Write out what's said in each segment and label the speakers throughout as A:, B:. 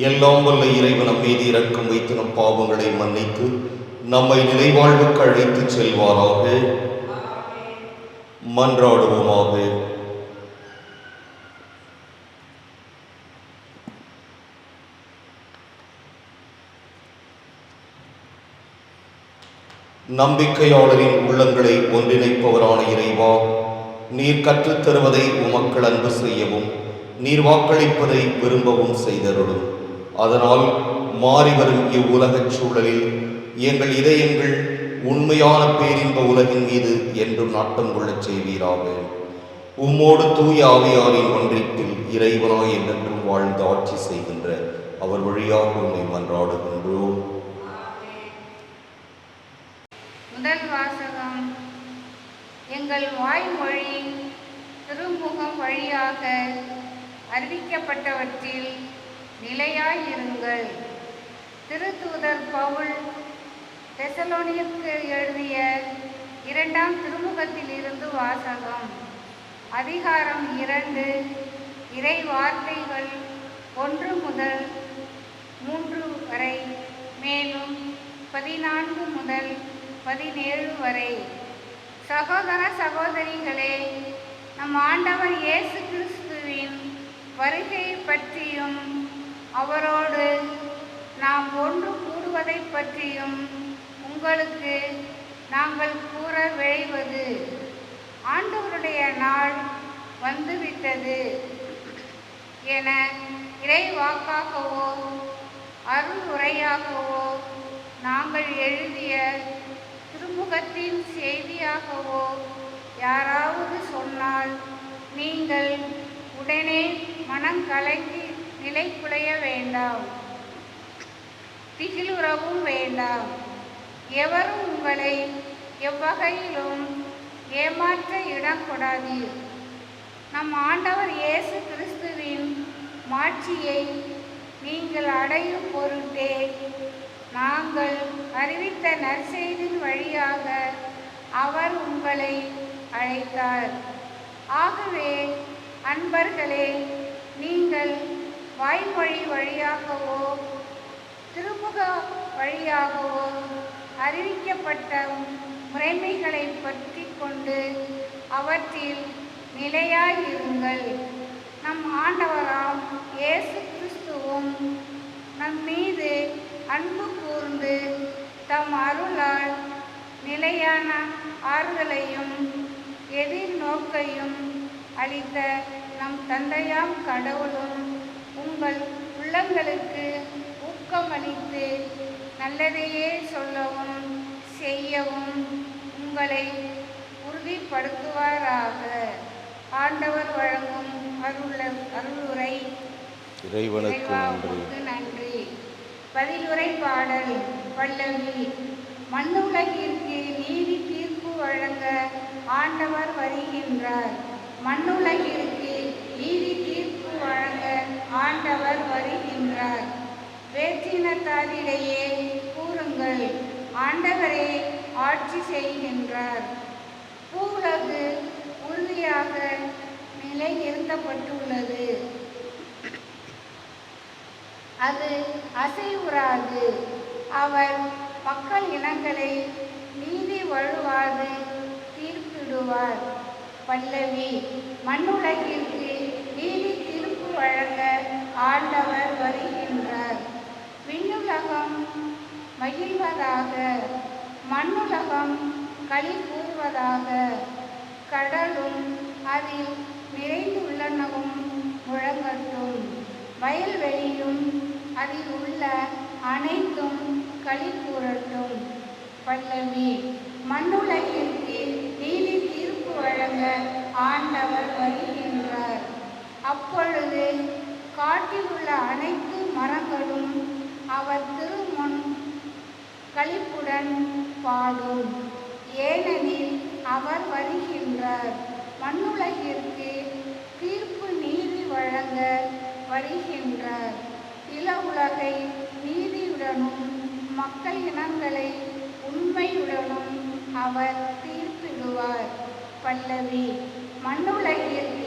A: எல்லாம் வல்ல இறைவன் மீது இரக்கம் வைத்து நம் பாவங்களை மன்னித்து நம்மை நிலைவாழ்வுக்கு அழைத்து செல்வாராக. மன்றாடுவோமாக. நம்பிக்கையாளரின் உள்ளங்களை ஒன்றிணைப்பவரான இறைவா நீர் கற்றுத் தருவதை உமக்கள் அன்பு செய்யவும் நீர் வாக்களிப்பதை விரும்பவும் செய்தருளும். அதனால் மாறி வரும் இவ்வுலகச் சூழலில் எங்கள் இதயங்கள் உண்மையான பேரின்ப உலகின் மீது என்றும் நாட்டம் கொள்ளச் செய்வீராக. உம்மோடு தூய ஆவியாரின் ஒன்றிப்பில் இறைவனாய் என்றென்றும் வாழ்ந்து ஆட்சி செய்கின்ற அவர் வழியாக உண்மை மன்றாடுகின்றோம்.
B: முதல் வாசகம் எங்கள் வாய்மொழி திருமுகம் வழியாக அறிவிக்கப்பட்டவற்றில் நிலையாயிருங்கள். திருத்தூதர் பவுல் தெசலோனியக்கு எழுதிய இரண்டாம் திருமுகத்திலிருந்து வாசகம். அதிகாரம் இரண்டு. இறை வார்த்தைகள் ஒன்று முதல் மூன்று வரை மேலும் பதினான்கு முதல் பதினேழு வரை. சகோதர சகோதரிகளே நம் ஆண்டவர் இயேசு கிறிஸ்துவின் வருகை பற்றியும் அவரோடு நாம் ஒன்று கூடுவதை பற்றியும் உங்களுக்கு நாங்கள் கூற விழைவது. ஆண்டவருடைய நாள் வந்துவிட்டது என இறை வாக்காகவோ அருள் உரையாகவோ நாங்கள் எழுதிய திருமுகத்தின் செய்தியாகவோ யாராவது சொன்னால் நீங்கள் உடனே மனம் கலங்கி நிலை குலைய வேண்டாம். திகிலுறவும் வேண்டாம். எவரும் உங்களை எவ்வகையிலும் ஏமாற்ற இடம் கொடாதீர் நம் ஆண்டவர் இயேசு கிறிஸ்துவின் மாட்சியை நீங்கள் அடையும் பொருட்டே நாங்கள் அறிவித்த நற்செய்தின் வழியாக அவர் உங்களை அழைத்தார். ஆகவே அன்பர்களே நீங்கள் வாய்மொழி வழியாகவோ திருமுக வழியாகவோ அறிவிக்கப்பட்ட முறைமைகளை பற்றி கொண்டு அவற்றில் நிலையாயிருங்கள். நம் ஆண்டவராம் இயேசு கிறிஸ்துவும் நம் மீது அன்பு கூர்ந்து தம் அருளால் நிலையான ஆறுதலையும் எதிர்நோக்கையும் அளித்த நம் தந்தையாம் கடவுளும் உங்கள் உள்ளங்களுக்கு ஊக்கமளித்து நல்லதையே சொல்லவும் செய்யவும் உங்களை உறுதிப்படுத்துவாராக. ஆண்டவர் வழங்கும் அருள் அருளுரை.
A: இறைவனுக்கு நன்றி.
B: பதிலுரை பாடல் பல்லவி. மண்ணுலகிற்கு நீதி தீர்ப்பு வழங்க ஆண்டவர் வருகின்றார். மண்ணுலகிற்கு நீதி தீர்ப்பு ஆண்டவர் வருகின்றார். வேற்றினத்தாரிடையே கூறுங்கள். ஆண்டவரே ஆட்சி செய்கின்றார். பூவுலகு உறுதியாக நிலை நிறுத்தப்பட்டுள்ளது அது அசைவுறாது. அவர் மக்கள் இனங்களை நீதி வழுவாது தீர்ப்பிடுவார். பல்லவி மண்ணுலகிற்கு நீதி வழங்க ஆண்டவர் வருகின்றார். விண்ணுலகம் மகிழ்வதாக மண்ணுலகம் களி கூறுவதாக கடலும் அதில் நிறைந்துள்ளனவும் முழங்கட்டும். வயல்வெளியும் அதில் உள்ள அனைத்தும் களி கூறட்டும். பல்லவி மண்ணுலகிற்கு நீதி தீர்ப்பு வழங்க ஆண்டவர் வருகிறார் அப்பொழுது காட்டில் உள்ள அனைத்து மரங்களும் அவர் திருமுன் களிப்புடன் பாடும். ஏனெனில் அவர் வருகின்றார் மண்ணுலகிற்கு தீர்ப்பு நீதி வழங்க வருகின்றார் இள உலகை நீதியுடனும் மக்கள் இனங்களை உண்மையுடனும் அவர் தீர்ப்பிடுவார் பல்லவி மண்ணுலகிற்கு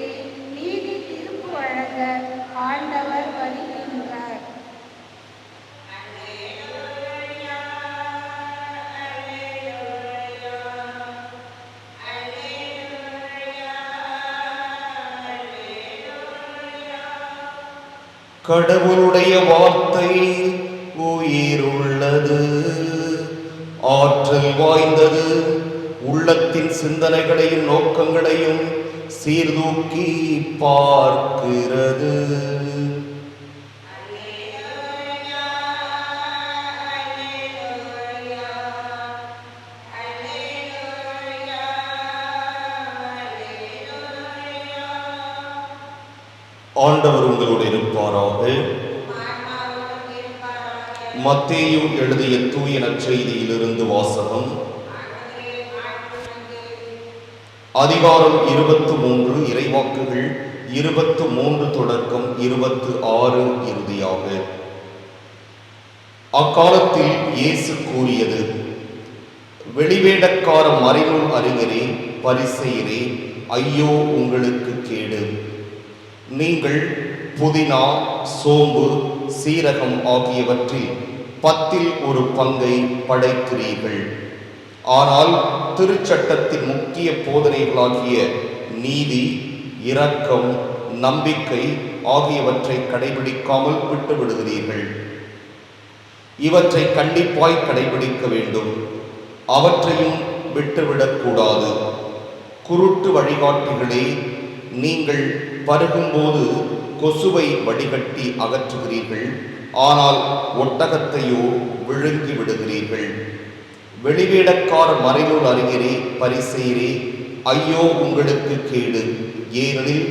B: வழங்க ஆண்டவர் வருகின்றார்.
A: கடவுளுடைய வார்த்தை உயிருள்ளது. ஆற்றல் வாய்ந்தது. உள்ளத்தின் சிந்தனைகளையும் நோக்கங்களையும் சீர்தூக்கி பார்க்கிறது. ஆண்டவர் உங்களோடு இருப்பாராக. மத்தேயும் எழுதிய தூய நற்செய்தியிலிருந்து வாசகம். அதிகாரம் இருபத்து மூன்று இறைவாக்குகள் இருபத்து மூன்று தொடக்கம் இருபத்து ஆறு இறுதியாக. அக்காலத்தில் இயேசு கூறியது வெளிவேடக்கார மறைநூல் அறிஞரே பரிசெயரே ஐயோ உங்களுக்கு கேடு. நீங்கள் புதினா சோம்பு சீரகம் ஆகியவற்றில் பத்தில் ஒரு பங்கை படைக்கிறீர்கள். ஆனால் திருச்சட்டத்தின் முக்கிய போதனைகளாகிய நீதி இரக்கம் நம்பிக்கை ஆகியவற்றை கடைபிடிக்காமல் விட்டு விடுகிறீர்கள் இவற்றை கண்டிப்பாய் கடைபிடிக்க வேண்டும். அவற்றையும் விட்டுவிடக்கூடாது குருட்டு வழிகாட்டிகளே நீங்கள் பருகும்போது கொசுவை வடிகட்டி அகற்றுகிறீர்கள். ஆனால் ஒட்டகத்தையோ விழுங்கி விடுகிறீர்கள். வெளிவேடக்கார மறைநூல் அறிஞரே பரிசெயரே ஐயோ உங்களுக்கு கேடு. ஏனெனில்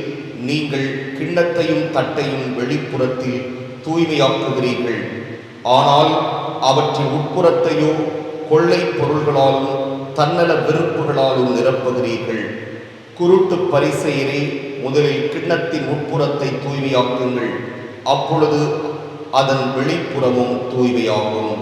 A: நீங்கள் கிண்ணத்தையும் தட்டையும் வெளிப்புறத்தில் தூய்மையாக்குகிறீர்கள். ஆனால் அவற்றின் உட்புறத்தையோ கொள்ளை பொருள்களாலும் தன்னல விருப்புகளாலும் நிரப்புகிறீர்கள். குருட்டு பரிசெயரே முதலில் கிண்ணத்தின் உட்புறத்தை தூய்மையாக்குங்கள். அப்பொழுது அதன் வெளிப்புறமும் தூய்மையாகும்.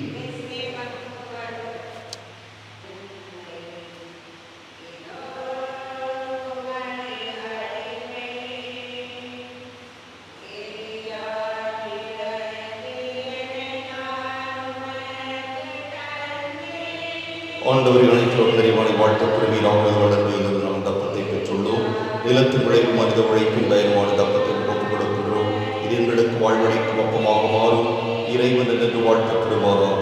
A: இறைவன் என்று வாழ்த்தப்படுவாராக.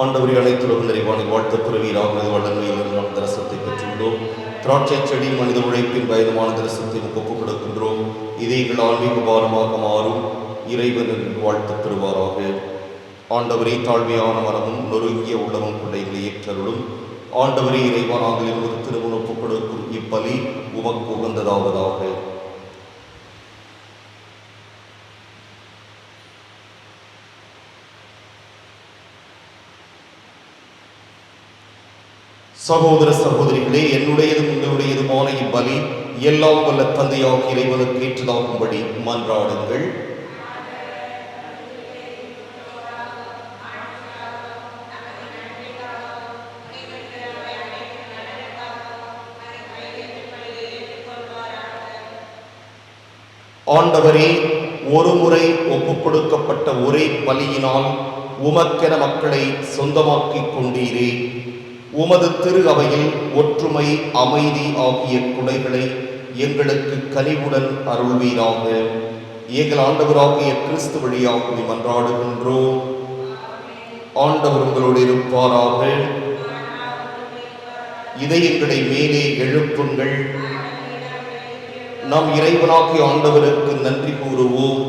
A: ஆண்டவரை அனைத்துலகம் வாழ்த்த பிறவியாக வளர்மையில் நாம் தரிசனத்தை பெற்றுள்ளோம். திராட்சை செடி மனித உழைப்பின் பயணமான தரிசனத்தை ஒப்புக் கொடுக்கின்றோம். இதை எங்கள் ஆன்மீக பாரமாக மாறும் இறைவன் வாழ்த்து பெறுவாராக. ஆண்டவரே தாழ்மையான மனமும் நொறுங்கிய உள்ளமும் பிள்ளைகளை ஏற்றருளும். ஆண்டவரே இறைவா நாங்கள் இருவர் திருமணம் ஒப்புக் கொடுக்கும் இப்பலி உமக்கு உகந்ததாவதாக. சகோதர சகோதரிகளே என்னுடையதும் உங்களுடையதும் ஆலய பலி எல்லாம் வல்ல தந்தையாக இறைவனுக்கு ஏற்றதாகும்படி மன்றாடுங்கள். ஆண்டவரே ஒருமுறை ஒப்பு கொடுக்கப்பட்ட ஒரே பலியினால் உமக்கென மக்களை சொந்தமாக்கிக் கொண்டீரே. உமது திரு அவையில் ஒற்றுமை அமைதி ஆகிய குடைகளை எங்களுக்கு கனிவுடன் அருள்வீராக. எங்கள் ஆண்டவராகிய கிறிஸ்து வழியாக மன்றாடுகின்றோம். ஆண்டவர் உங்களோடு இருப்பாராக. இதயங்களை மேலே எழுப்புங்கள். நம் இறைவனாகிய ஆண்டவருக்கு நன்றி கூறுவோம்.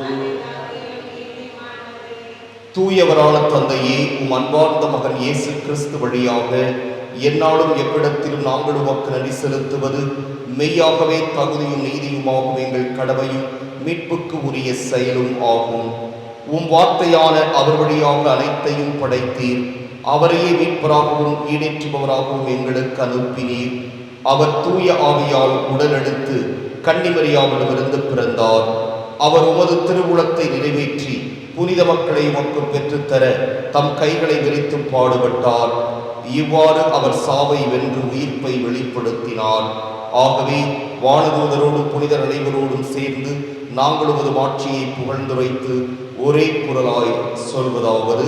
A: தூயவரான தந்தையே உம் அன்பார்ந்த மகன் இயேசு கிறிஸ்து வழியாக என்னாலும் எவ்விடத்திலும் நாங்கள் உமக்கு நன்றி செலுத்துவது. மெய்யாகவே தகுதியும் நீதியுமாகும் எங்கள் கடமையும் மீட்புக்கு உரிய செயலும் ஆகும். உம் வார்த்தையான அவர் வழியாக அனைத்தையும் படைத்தீர். அவரையே மீட்பராகவும் ஈடேற்றுபவராகவும் எங்களுக்கு அனுப்பினீர். அவர் தூய ஆவியால் உடலெடுத்து கன்னிமரியாவிடமிருந்து பிறந்தார். அவர் உமது திருவுளத்தை நிறைவேற்றி புனித மக்களை உமக்கு பெற்றுத்தர தம் கைகளை விரித்து பாடுபட்டார். இவ்வாறு அவர் சாவை வென்று உயிர்ப்பை வெளிப்படுத்தினார். ஆகவே வானதூதரோடும் புனிதர் அனைவரோடும் சேர்ந்து நாங்களும் உமது மாட்சியை புகழ்ந்துரைத்து ஒரே குரலாய் சொல்வதாவது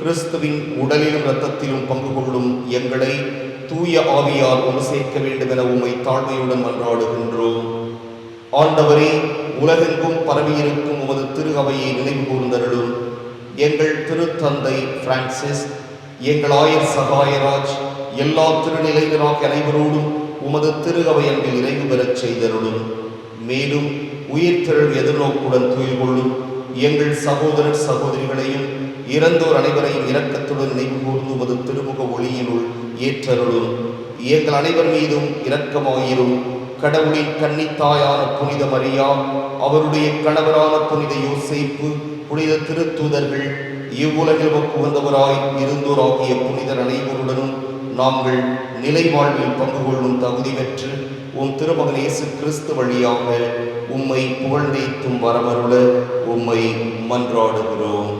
A: கிறிஸ்துவின் உடலிலும் இரத்தத்திலும் பங்கு கொள்ளும் எங்களை தூய ஆவியால் ஒன்று சேர்க்க வேண்டும் என உம்மை தாழ்மையுடன் மன்றாடுகின்றோம். ஆண்டவரே உலகெங்கும் பரவியிருக்கும் உமது திரு அவையை நினைவு கூர்ந்தருளும். எங்கள் திருத்தந்தை பிரான்சிஸ் எங்கள் ஆயர் சகாயராஜ் எல்லா திருநிலைகளாக அனைவரோடும் உமது திரு அவை அன்பில் நிறைவு பெறச் செய்தருளும். மேலும் உயிர்த்தெழல் எதிர்நோக்குடன் துயில் கொள்ளும் எங்கள் சகோதரர் சகோதரிகளையும் இறந்தோர் அனைவரையும் இரக்கத்துடன் நினைவு கூர்ந்துவது திருமுக ஒளியினுள் ஏற்றருளும். எங்கள் அனைவர் மீதும் இரக்கமாயிரும். கடவுளின் கன்னித்தாயான புனித மரியா அவருடைய கணவரான புனித யோசிப்பு புனித திருத்தூதர்கள் இவ்வுலகில் புகுந்தவராய் இருந்தோராகிய புனிதர் அனைவருடனும் நாங்கள் நிலை வாழ்வில் பங்கு கொள்ளும் தகுதி பெற்று உன் திருமகன் இயேசு கிறிஸ்து வழியாக உம்மை புகழ்ந்தேத்தும் வரமருள உம்மை மன்றாடுகிறோம்.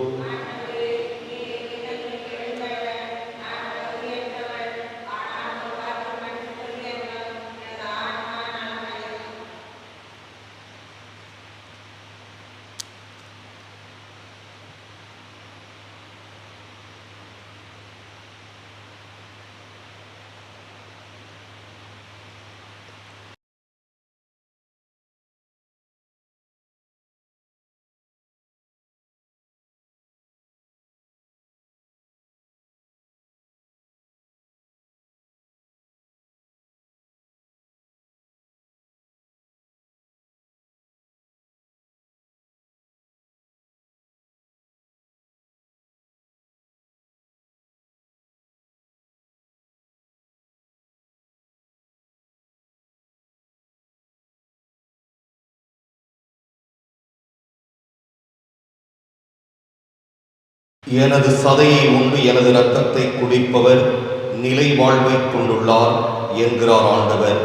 A: எனது சதையை உண்டு எனது இரத்தத்தை குடிப்பவர் நிலை வாழ்வை கொண்டுள்ளார் என்கிறார் ஆண்டவர்.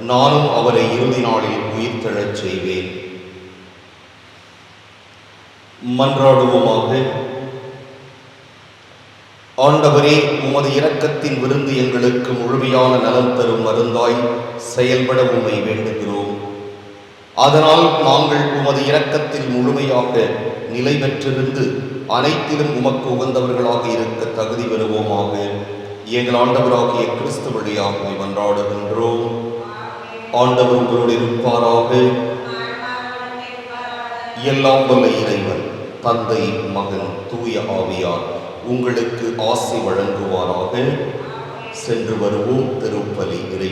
A: நானும் அவரை இறுதி நாளில் உயிர்த்தெழச் செய்வேன். மன்றாடுவோமாக. ஆண்டவரே உமது இரக்கத்தின் விருந்து எங்களுக்கு முழுமையான நலம் தரும் மருந்தாய் செயல்பட உம்மை வேண்டுகிறோம். அதனால் நாங்கள் உமது இரக்கத்தில் முழுமையாக நிலை பெற்றிருந்து அனைத்திலும் உமக்கு உகந்தவர்களாக இருக்க தகுதி பெறுவோமாக. எங்கள் ஆண்டவராகிய கிறிஸ்து வழியாக மன்றாடுகின்றோம். ஆண்டவர் உங்களோடு இருப்பாராக. எல்லாம் வல்ல இறைவன் தந்தை மகன் தூய ஆவியார் உங்களுக்கு ஆசி வழங்குவாராக. சென்று வருவோம் திருப்பலி இறை